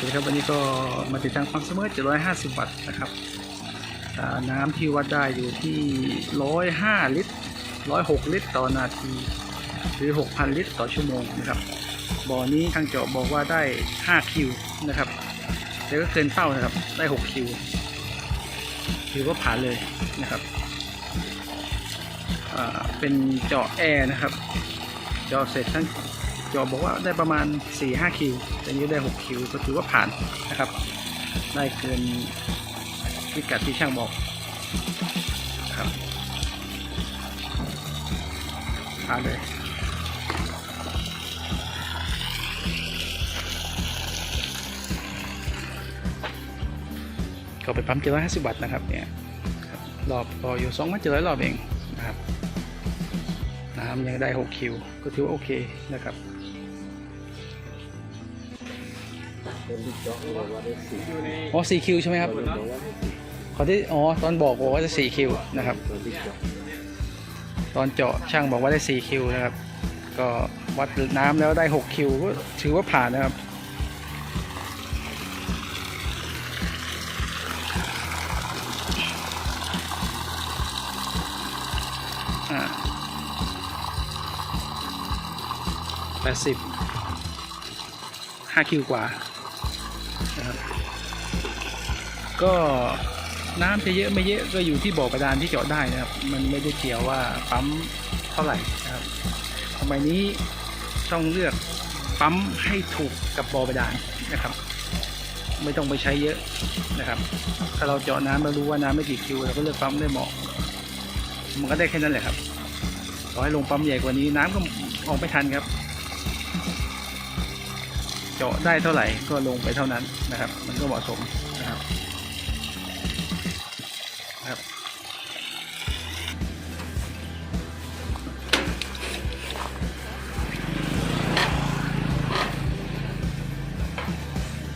สวัสดีครับวันนี้ก็มาติดตั้งความเสมอ750 วัตต์นะครับน้ำที่วัดได้อยู่ที่ 105 ลิตร 106 ลิตรต่อนาที หรือ 6,000 ลิตรต่อชั่วโมงนะครับบ่อนี้ทางเจาะบอกว่าได้ 5 คิวนะครับแต่ก็เกินเป้านะครับได้ 6 คิวถือว่าผ่านเลยนะครับเป็นเจาะแอร์นะครับ เจาะเสร็จทั้ง จอบอกว่าได้ประมาณ 4-5 คิวแต่นี้ได้ 6 คิว ก็ถือว่าผ่านนะครับ ได้เกินพิกัดที่ช่างบอกครับผ่านเลยก็ไปปั๊ม750วัตต์นะครับเนี่ยรับรอบก็อยู่2,700รอบเองนะครับน้ำยังได้6คิว ก็ถือว่าโอเคนะครับ อกบอกว่าได้สี่อ๋อ4คิวใช่ไหมครับบอกว่าได้สี่ขอที่อ๋อตอนบอกบอกว่าจะ4คิวนะครับ ตอนเจาะช่างบอกว่าได้4คิวนะครับ ก็วัดน้ำแล้วได้6คิวก็ถือว่าผ่านนะครับแปดสิบห้าคิวกว่า นะครับ ก็น้ำจะเยอะไม่เยอะก็อยู่ที่บ่อบาดาลที่เจาะได้นะครับ มันไม่ได้เกี่ยวว่าปั๊มเท่าไหร่นะครับสมัยนี้ต้องเลือกปั๊มให้ถูกกับบ่อบาดาลนะครับ ไม่ต้องไปใช้เยอะนะครับ ถ้าเราเจาะน้ำเรารู้ว่าน้ำไม่กี่คิวเราก็เลือกปั๊มได้เหมาะ มันก็ได้แค่นั้นแหละครับต่อให้ลงปั๊มใหญ่กว่านี้น้ำก็ออกไม่ทันครับ เจาะได้เท่าไหร่ก็ลงไปเท่านั้นนะครับ มันก็เหมาะสมนะครับครับ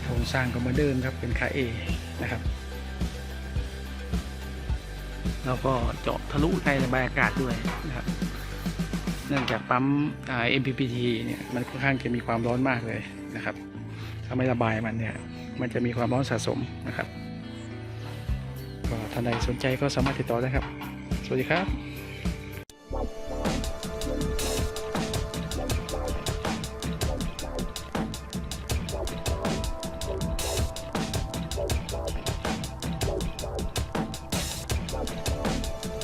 โครงสร้างก็มือนเดิมครับเป็นคาเอนะครับ แล้วก็เจาะทะลุในระบายอากาศด้วยนะครับ นื่องจากปั๊ม MPPT เนี่ยมันค่อนข้างจะมีความร้อนมากเลยนะครับ ถ้าไม่ระบายมันเนี่ยมันจะมีความร้อนสะสมนะครับก็ท่านใดสนใจก็สามารถติดต่อได้ครับ สวัสดีครับ